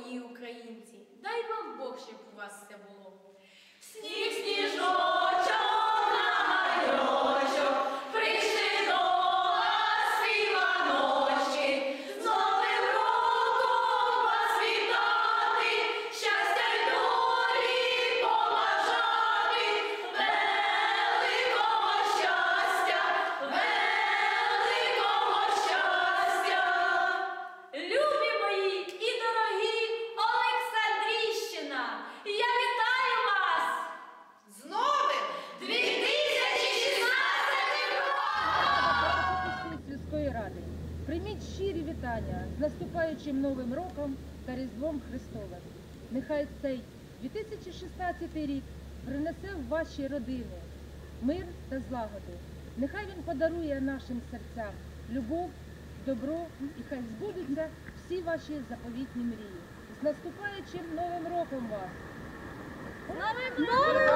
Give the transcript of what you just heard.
мої українці, дай вам Бог, щоб у вас все було. Сніг сніжочок Прийміть щирі вітання з наступаючим Новим роком та Різдвом Христовим. Нехай цей 2016 рік принесе в ваші родини мир та злагоду. Нехай він подарує нашим серцям любов, добро і хай збудуться всі ваші заповітні мрії. З наступаючим Новим роком вас! Новим роком!